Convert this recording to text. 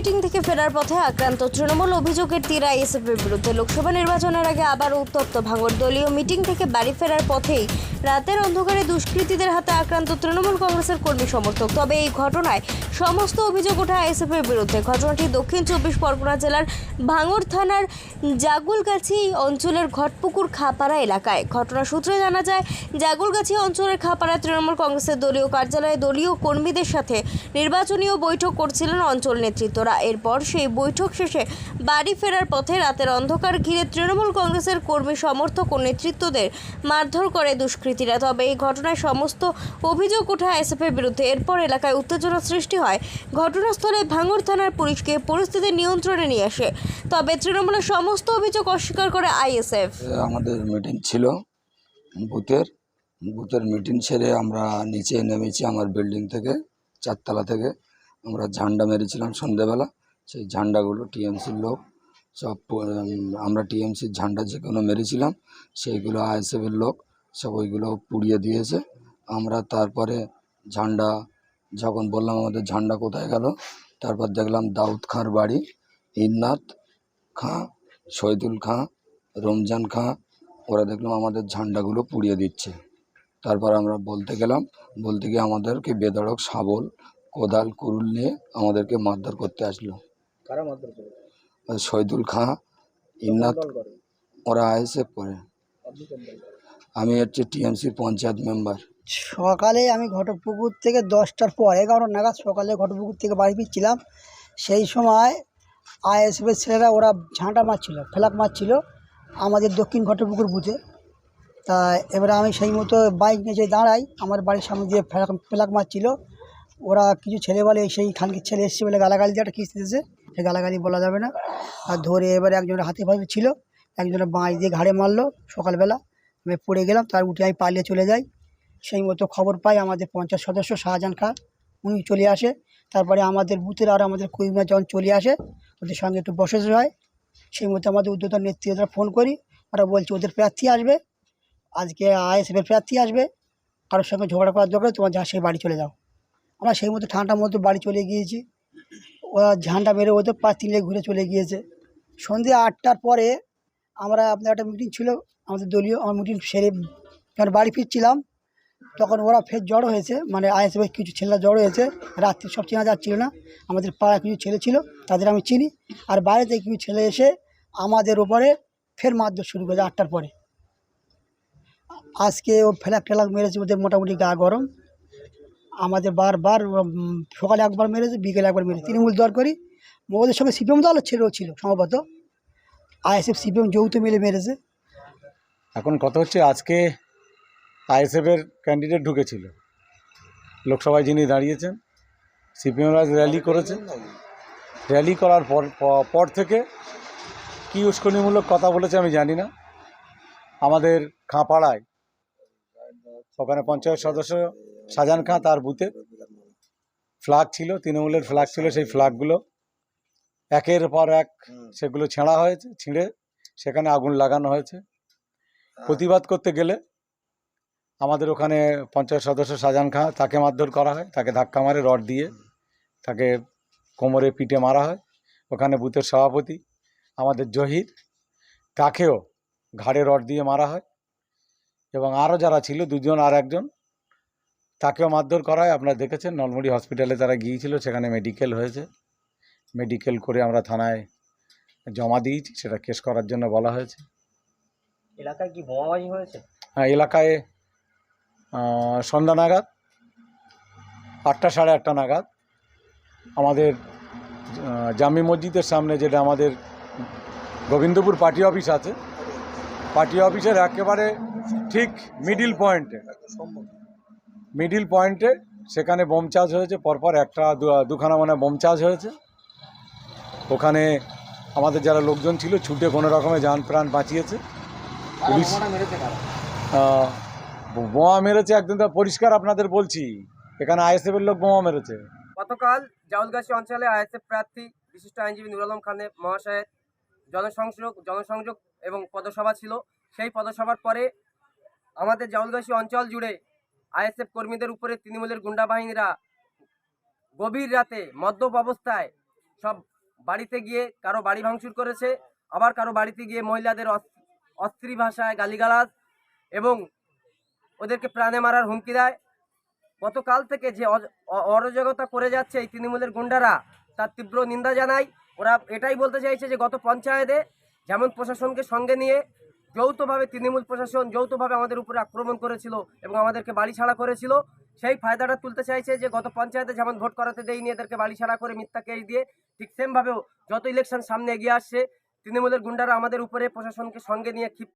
Meeting থেকে ফেরার পথে আক্রান্ত তৃণমূল অভিযোগের তীর আইএসএফের বিরুদ্ধে লোকসভা নির্বাচনের আগে আবার উত্তপ্ত ভাঙর দলীয় মিটিং থেকে বাড়ি ফেরার পথেই রাতের অন্ধকারে দুষ্কৃতীদের হাতে আক্রান্ত তৃণমূল কংগ্রেসের কর্মী সমর্থক। তবে এই ঘটনায় সমস্ত অভিযোগ ওঠে আইএসএফের বিরুদ্ধে। ঘটনাটি দক্ষিণ চব্বিশ পরগনা জেলার ভাঙর থানার জাগুলগাছি অঞ্চলের ঘটপুকুর খাপাড়া এলাকায়। ঘটনা সূত্রে জানা যায়, জাগুলগাছি অঞ্চলের খাপাড়া তৃণমূল কংগ্রেসের দলীয় কার্যালয়ে দলীয় কর্মীদের সাথে নির্বাচনীয় বৈঠক করছিলেন অঞ্চল নেতৃত্বরা। এরপর সেই বৈঠক শেষে বাড়ি ফেরার পথে রাতের অন্ধকার ঘিরে তৃণমূল কংগ্রেসের কর্মী, সমর্থক ও নেতৃত্বদের মারধর করে দুষ্কৃতীরা। তবে এই ঘটনায় সমস্ত অভিযোগ ওঠে আইএসএফের বিরুদ্ধে। এরপর এলাকায় উত্তেজনা সৃষ্টি হয়। ঘটনাস্থলে ভাঙড় থানার পুলিশকে পরিস্থিতি নিয়ন্ত্রণে নিয়ে আসে। তবে তৃণমূলের সমস্ত অভিযোগ অস্বীকার করে আইএসএফ। আমাদের মিটিং ছিল বুথের। বুথের মিটিং সেরে আমরা নিচে নেমেছি আমার বিল্ডিং থেকে, চারতলা থেকে। আমরা ঝান্ডা মেরেছিলাম সন্ধেবেলা। সেই ঝান্ডাগুলো টিএমসির লোক সব আমরা টিএমসির ঝান্ডা যে কোনো মেরেছিলাম, সেইগুলো আইএসএফের লোক সব ওইগুলো পুড়িয়ে দিয়েছে। আমরা তারপরে ঝান্ডা, যখন বললাম আমাদের ঝান্ডা কোথায় গেল, তারপর দেখলাম দাউদ খাঁর বাড়ি ইন্নাথ খাঁ, শহীদুল খাঁ, রমজান খাঁ, ওরা দেখলাম আমাদের ঝান্ডাগুলো পুড়িয়ে দিচ্ছে। তারপর আমরা বলতে গেলাম, বলতে গিয়ে আমাদেরকে বেদড়ক শাবল কোদাল কুরুল নিয়ে আমাদেরকে মারধর করতে আসলো। কারা মারধর করে? শহীদুল খাঁ ইন্নাথ ওরা আইএসএফ করে? আমি হচ্ছে টিএমসির পঞ্চায়েত মেম্বার। সকালে আমি ঘটপুকুর থেকে দশটার পর এগারো নাগাদ সকালে ঘটপুকুর থেকে বাড়ি ফিরছিলাম। সেই সময় আইএসএফের ছেলেরা ওরা ঝাঁটা মারছিল ফেলাক মারছিল আমাদের দক্ষিণ ঘটপুকুর বুথে। তা এবারে আমি সেই মতো বাইক নিয়ে যেয়ে দাঁড়াই আমার বাড়ির সামনে দিয়ে ফেলাক ফেলাক মারছিল ওরা কিছু ছেলে বলে, সেই খানকির ছেলে এসছে বলে গালাগালি দিয়ে একটা কিস্তি দিয়েছে। সে গালাগালি বলা যাবে না। আর ধরে এবারে একজনের হাতে পাশে ছিল, একজনের বাঁশ দিয়ে ঘাড়ে মারলো সকালবেলা। আমি পড়ে গেলাম, তার উঠে আমি পালিয়ে চলে যাই। সেই মতো খবর পাই আমাদের পঞ্চায়েত সদস্য শাহজাহান খান উনি চলে আসে। তারপরে আমাদের বুথের আর আমাদের কর্মীরা যখন চলে আসে। ওদের সঙ্গে একটু বসে হয়। সেই মতো আমাদের উদ্যোতন নেতৃত্বরা ফোন করি। ওরা বলছে, ওদের প্রার্থী আসবে। আজকে আইএসএফের প্রার্থী আসবে। কারোর সঙ্গে ঝগড়া করার দরকার তোমার যা সেই বাড়ি চলে যাও। আমরা সেই মতো ঠান্ডার মতো বাড়ি চলে গিয়েছি। ওরা ঝান্ডা মেরে ওদের প্রার্থী নিয়ে ঘুরে চলে গিয়েছে। সন্ধ্যে আটটার পরে আমরা আপনার একটা মিটিং ছিল, আমাদের দলীয়, আমার মিটিং সেরে যখন বাড়ি ফিরছিলাম, তখন ওরা ফের জড়ো হয়েছে মানে আইএসএফের কিছু ছেলেরা জড়ো হয়েছে, রাত্রি সব চেনা যাচ্ছিল না, আমাদের পাড়ায় কিছু ছেলে ছিল, তাদের আমি চিনি, আর বাইরে থেকে কিছু ছেলে এসে আমাদের ওপরে ফের মারধর শুরু করেছে আটটার পরে। আজকে ও ফেলাক টেলাক মেরেছে, ওদের মোটামুটি গা গরম। আমাদের বারবার সকালে একবার মেরেছে, বিকেলে একবার মেরেছে। তৃণমূল দল করি, ওদের সঙ্গে সিপিএম দলও ছেলেও ছিল সম্ভবত। আইএসএফ, সিপিএম যৌথ মিলে মেরেছে। এখন কথা হচ্ছে, আজকে আইএসএফের ক্যান্ডিডেট ঢুকেছিল। লোকসভায় যিনি দাঁড়িয়েছেন সিপিএমরা র্যালি করেছে। র্যালি করার পর পর থেকে কী উস্কনিমূলক কথা বলেছে আমি জানি না। আমাদের খাঁপাড়ায় ওখানে পঞ্চায়েত সদস্য শাহজাহান খাঁ তার বুথে। ফ্ল্যাগ ছিল তৃণমূলের ফ্ল্যাগ ছিল সেই ফ্ল্যাগগুলো একের পর এক সেগুলো ছেঁড়া হয়েছে ছিঁড়ে সেখানে আগুন লাগানো হয়েছে। প্রতিবাদ করতে গেলে আমাদের ওখানে পঞ্চায়েত সদস্য শাহজাহান খাঁ তাকে মারধর করা হয় তাকে ধাক্কা মারে রড দিয়ে তাকে কোমরে পিঠে মারা হয়। ওখানে বুথের সভাপতি আমাদের জহির তাকেও ঘাড়ে রড দিয়ে মারা হয়। এবং আরও যারা ছিল দুজন আর একজন তাকেও মারধর করায় আপনারা দেখেছেন নলমুড়ি হসপিটালে তারা গিয়েছিল সেখানে মেডিকেল হয়েছে। মেডিকেল করে আমরা থানায় জমা দিয়েছি সেটা কেস করার জন্য বলা হয়েছে। এলাকায় কি বোমাবাজি হয়েছে? হ্যাঁ, এলাকায় সন্ধ্যা নাগাদ আটটা সাড়ে আটটা নাগাদ আমাদের জামি মসজিদের সামনে যেটা আমাদের গোবিন্দপুর পার্টি অফিস আছে পার্টি অফিসের একেবারে ঠিক মিডিল পয়েন্টে মিডিল পয়েন্টে সেখানে বোম চার্জ হয়েছে পরপর একটা দুখানা মানে বোম চার্জ হয়েছে। ওখানে আমাদের যারা লোকজন ছিল ছুটে কোনো রকমে যান প্রাণ বাঁচিয়েছে। পুলিশ বোমা মেরেছে একদম তো পরিষ্কার আপনাদের বলছি। এখানে আইএসএফের লোক বোমা মেরেছে। গতকাল জাউলগাছি অঞ্চলে আইএসএফ প্রার্থী বিশিষ্ট আইনজীবী নুর আলম খানের মহাশয়ের জনসংযোগ জনসংযোগ এবং পদসভা ছিল। সেই পদসভার পরে আমাদের জাউলগাছি অঞ্চল জুড়ে আইএসএফ কর্মীদের উপরে তৃণমূলের গুন্ডা বাহিনীরা গভীর রাতে মদ্যপ অবস্থায় সব বাড়িতে গিয়ে কারও বাড়ি ভাঙচুর করেছে, আবার কারও বাড়িতে গিয়ে মহিলাদের অস- অস্ত্রী ভাষায় গালিগালাজ এবং ওদেরকে প্রাণে মারার হুমকি দেয়। গতকাল থেকে যে অরাজকতা করে যাচ্ছে এই তৃণমূলের গুন্ডারা, তার তীব্র নিন্দা জানায় ওরা এটাই বলতে চাইছে যে গত পঞ্চায়েতে যেমন প্রশাসনকে সঙ্গে নিয়ে যৌথভাবে তৃণমূল প্রশাসন যৌথভাবে আমাদের উপরে আক্রমণ করেছিল এবং আমাদেরকে বাড়ি ছাড়া করেছিল, সেই ফায়দাটা তুলতে চাইছে যে গত পঞ্চায়েতে যেমন ভোট করাতে দেয়নি, এদেরকে বাড়ি ছাড়া করে মিথ্যা কেস দিয়ে ঠিক সেমভাবেও যত ইলেকশন সামনে এগিয়ে আসছে, তৃণমূলের গুন্ডারা আমাদের উপরে প্রশাসনকে সঙ্গে নিয়ে ক্ষিপ্ত